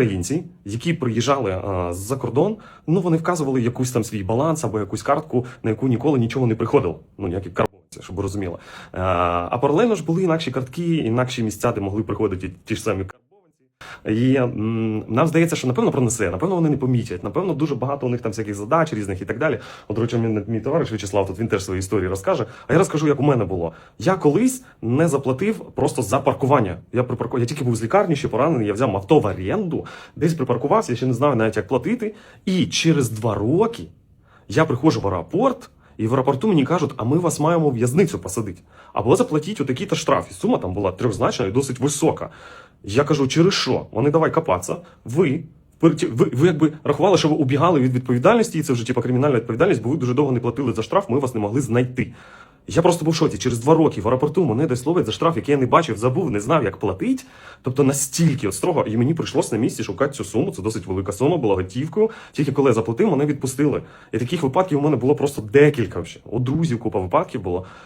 Українці, які приїжджали а, з-за кордон, ну вони вказували якусь там свій баланс або якусь картку, на яку ніколи нічого не приходило. Ну ніякі карбонці, щоб розуміла. А, а паралельно ж були інакші картки, інакші місця, де могли приходити ті ж самі карбованці. І м, нам здається, що напевно пронесе, напевно, вони не помітять. Напевно, дуже багато у них там всяких задач різних і так далі. От, речі, мій, мій товариш В'ячеслав, тут він теж свої історії розкаже. А я розкажу, як у мене було. Я колись не заплатив просто за паркування. Я припаркував, я тільки був з лікарні, ще поранений. Я взяв авто в оренду, десь припаркувався, я ще не знаю навіть як платити. І через два роки я приходжу в аеропорт. І в аеропорту мені кажуть, а ми вас маємо в'язницю посадити. Або заплатіть отакий-то штраф. Сума там була трьохзначна і досить висока. Я кажу, через що? Вони давай копатися. Ви, ви, ви якби рахували, що ви убігали від відповідальності, і це вже типа кримінальна відповідальність, бо ви дуже довго не платили за штраф, ми вас не могли знайти. Я просто був в шоці. Через два роки в аеропорту мене десь ловить за штраф, який я не бачив, забув, не знав, як платити. Тобто настільки от строго, і мені прийшлось на місці шукати цю суму. Це досить велика сума, була готівкою. Тільки коли я заплатив, мене відпустили. І таких випадків у мене було просто декілька. Вже. У друзів купа випадків було.